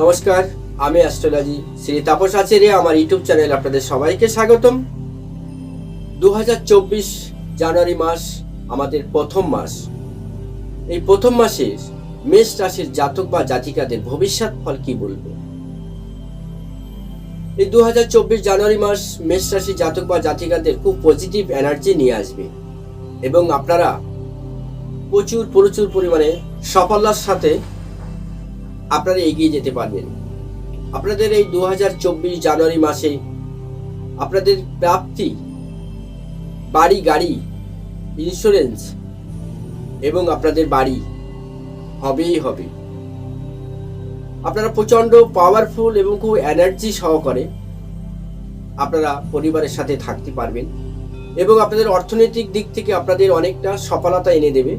নমস্কার, আমি অ্যাস্ট্রোলজি শ্রী তাপস আচার্য, আমার ইউটিউব চ্যানেল আপনাদের সবাইকে স্বাগতম। দু হাজার চব্বিশ জানুয়ারি মাস আমাদের প্রথম মাস। এই প্রথম মাসের মেষ রাশির জাতক বা জাতিকাদের ভবিষ্যৎ ফল কি বলব? এই দু হাজার চব্বিশ জানুয়ারি মাস মেষ রাশি জাতক বা জাতিকাদের খুব পজিটিভ এনার্জি নিয়ে আসবে এবং আপনারা প্রচুর প্রচুর পরিমাণে সফলতার সাথে আপনারা এগিয়ে যেতে পারবেন। আপনাদের এই দু হাজার চব্বিশ জানুয়ারি মাসে আপনাদের প্রাপ্তি, বাড়ি, গাড়ি ইন্স্যুরেন্স এবং আপনাদের বাড়ি হবেই হবে। আপনারা প্রচণ্ড পাওয়ারফুল এবং খুব এনার্জি সহকারে আপনারা পরিবারের সাথে থাকতে পারবেন এবং আপনাদের অর্থনৈতিক দিক থেকে আপনাদের অনেকটা সফলতা এনে দেবে।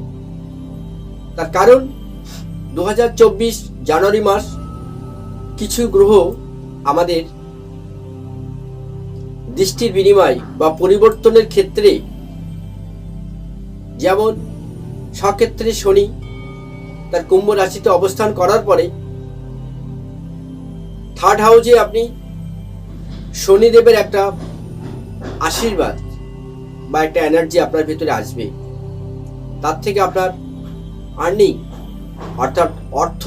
তার কারণ দু হাজার চব্বিশ জানুয়ারি মাস, কিছু গ্রহ আমাদের দৃষ্টির বিনিময় বা পরিবর্তনের ক্ষেত্রে, যেমন সক্ষেত্রে শনি তার কুম্ভ রাশিতে অবস্থান করার পরে থার্ড হাউজে আপনি শনিদেবের একটা আশীর্বাদ বা একটা এনার্জি আপনার ভিতরে আসবে। তার থেকে আপনার আর্নিং অর্থাৎ অর্থ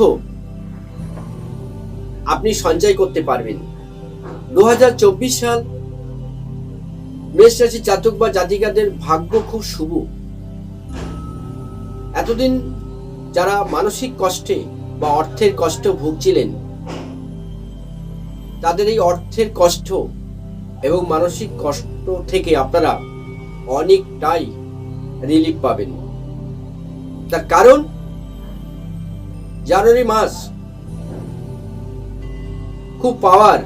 আপনি সঞ্চয় করতে পারবেন। দু সাল মেষ রাশি জাতক বা জাতিকাদের ভাগ্য খুব শুভ। এতদিন যারা মানসিক কষ্টে বা অর্থের কষ্ট ভুগছিলেন, তাদের এই অর্থের কষ্ট এবং মানসিক কষ্ট থেকে আপনারা অনেকটাই রিলিফ পাবেন। তার কারণ, জানুয়ারি মাস খুব পাওয়ার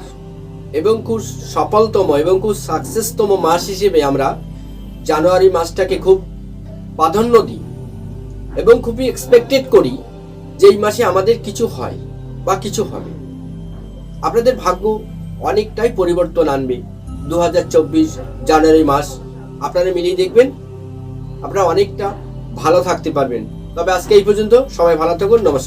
এবং খুব সফলতম এবং খুব সাকসেসতম মাস হিসেবে আমরা জানুয়ারি মাসটাকে খুব প্রাধান্য দিই এবং খুবই এক্সপেক্টেড করি যে এই মাসে আমাদের কিছু হয় বা কিছু হবে। আপনাদের ভাগ্য অনেকটাই পরিবর্তন আনবে। দু হাজার চব্বিশ জানুয়ারি মাস, আপনারা মিলিয়ে দেখবেন আপনারা অনেকটা ভালো থাকতে পারবেন। তবে আজকে এই পর্যন্ত সবাই ভালো থাকুন, নমস্কার।